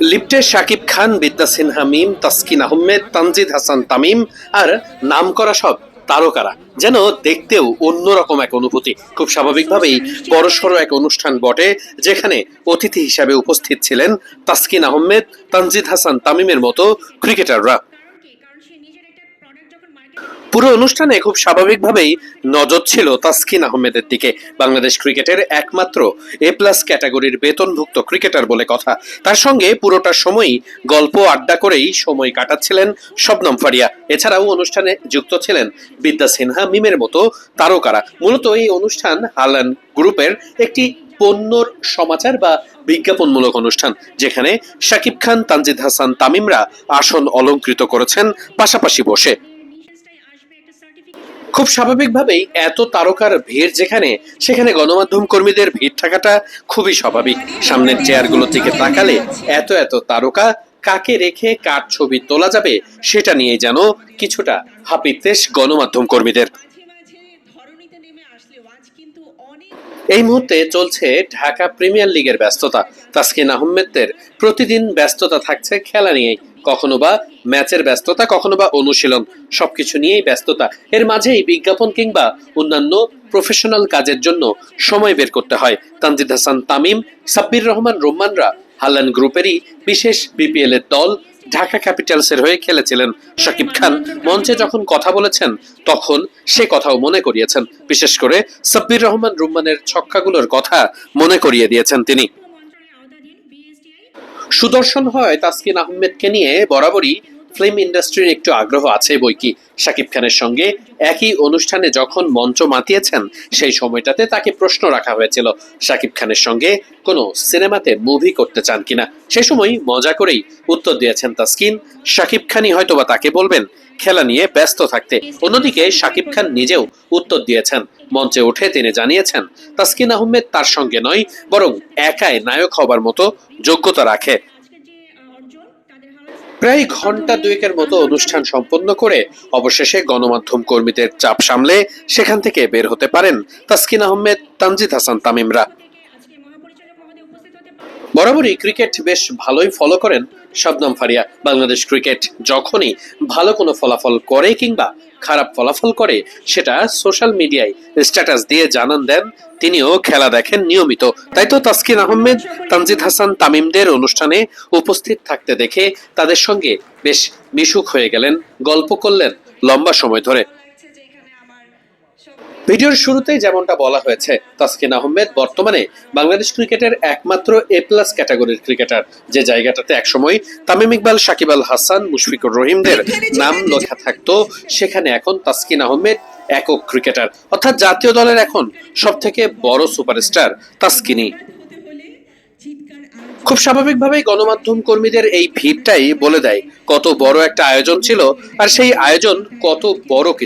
লিফটে শাকিব খান, বিদ্যা সিনহা, মিম, তাসকিন আহমেদ, তানজিদ হাসান তামিম আর নাম করা সব তারকারা। যেন দেখতেও অন্যরকম এক অনুভূতি। খুব স্বাভাবিকভাবেই বড়সড় এক অনুষ্ঠান বটে, যেখানে অতিথি হিসাবে উপস্থিত ছিলেন তাসকিন আহমেদ, তানজিদ হাসান তামিমের মতো ক্রিকেটাররা। পুরো অনুষ্ঠানে খুব স্বাভাবিকভাবেই নজর ছিল তাসকিন আহমেদের দিকে। বাংলাদেশ ক্রিকেটের একমাত্র এ প্লাস ক্যাটাগরির বেতনভুক্ত ক্রিকেটার বলে কথা। তার সঙ্গে পুরোটা সময়ই গল্প আড্ডা করেই সময় কাটাচ্ছিলেন শবনম ফারিয়া। এছাড়াও অনুষ্ঠানে যুক্ত ছিলেন বিদ্যা সিনহা, মিমের মতো তারকারা। মূলত এই অনুষ্ঠান হালান গ্রুপের একটি পণ্যর সমাচার বা বিজ্ঞাপনমূলক অনুষ্ঠান, যেখানে শাকিব খান, তানজিদ হাসান, তামিমরা আসন অলঙ্কৃত করেছেন পাশাপাশি বসে। খুব স্বাভাবিকভাবেই এত তারকার ভিড় যেখানে, সেখানে গণমাধ্যম কর্মীদের ভিড় থাকাটা খুবই স্বাভাবিক। সামনের চেয়ারগুলোর দিকে তাকালে এত এত তারকা কাকে রেখে কার ছবি তোলা যাবে, সেটা নিয়ে যেন কিছুটা হাপিত্তেশ গণমাধ্যম কর্মীদের। এই মুহূর্তে চলছে ঢাকা প্রিমিয়ার লিগের ব্যস্ততা। তাসকিন আহমেদদের প্রতিদিন ব্যস্ততা থাকছে খেলা নিয়েই। কখনো বা ম্যাচের ব্যস্ততা, কখনো বা অনুশীলন, সবকিছু নিয়েই ব্যস্ততা। এর মাঝেই বিজ্ঞাপন কিংবা অন্যান্য প্রফেশনাল কাজের জন্য সময় বের করতে হয়। তানজিদ হাসান, তামিম, সাব্বির রহমান রোম্মানরা হাল্লান গ্রুপেরই বিশেষ বিপিএল এর দল ঢাকা ক্যাপিটালসের হয়ে খেলেছিলেন শাকিব খান। মঞ্চে যখন কথা বলেছেন, তখন সে কথাও মনে করিয়েছেন। বিশেষ করে সাব্বির রহমান রুম্মানের ছক্কাগুলোর কথা মনে করিয়ে দিয়েছেন তিনি। সুদর্শন হয় তাসকিন আহমেদকে নিয়ে বরাবরই ফিল্ম ইন্ডাস্ট্রির একটু আগ্রহ আছে বই কি? শাকিব খানের সঙ্গে একই অনুষ্ঠানে যখন মঞ্চ মাতিয়েছেন, সেই সময়টাতে তাকে প্রশ্ন রাখা হয়েছিল, শাকিব খানের সঙ্গে কোনো সিনেমাতে মুভি করতে চান কিনা? সে সময় মজা করেই উত্তর দিয়েছেন তাসকিন, শাকিব খানই হয়তোবা তাকে বলবেন, খেলা নিয়ে ব্যস্ত থাকতে। অন্যদিকে শাকিব খান নিজেও উত্তর দিয়েছেন, মঞ্চে উঠে তিনি জানিয়েছেন, তাসকিন আহমেদ তার সঙ্গে নয়, বরং একাই নায়ক হবার মতো যোগ্যতা রাখে। প্রায় ঘণ্টা দুয়েকের মতো অনুষ্ঠান সম্পন্ন করে অবশেষে গণমাধ্যম কর্মীদের চাপ সামলে সেখান থেকে বের হতে পারেন তাসকিন আহমেদ, তানজিদ হাসান তামিমরা বরাবরই ক্রিকেট বেশ ভালোই ফলো করেন শবনম ফারিয়া। বাংলাদেশ ক্রিকেট যখনই ভালো কোনো ফলাফল করে কিংবা খারাপ ফলাফল করে, সেটা সোশ্যাল মিডিয়ায় স্ট্যাটাস দিয়ে জানান দেন। তিনিও খেলা দেখেন নিয়মিত। তাই তো তাসকিন আহমেদ, তানজিদ হাসান, তামিমদের অনুষ্ঠানে উপস্থিত থাকতে দেখে তাদের সঙ্গে বেশ মিশুক হয়ে গেলেন, গল্প করলেন লম্বা সময় ধরে লাগছে যে এখানে আমার সব ভিডিওর শুরুতেই যেমনটা বলা হয়েছে, তাসকিন আহমেদ বর্তমানে বাংলাদেশ ক্রিকেটের একমাত্র এ প্লাস ক্যাটাগরির ক্রিকেটার। যে জায়গাটাতে একসময় তামিম ইকবাল, সাকিব আল হাসান, মুশফিকুর রহিমদের নাম লেখা থাকতো, সেখানে এখন তাসকিন আহমেদ একক ক্রিকেটার। অর্থাৎ জাতীয় দলের এখন সব থেকে বড় সুপারস্টার তাসকিনি খুব স্বাভাবিকভাবেই গণমাধ্যম কর্মীদের এই ভিড়টাই বলে দেয়, কত বড় একটা আয়োজন ছিল, আর সেই আয়োজন কত বড়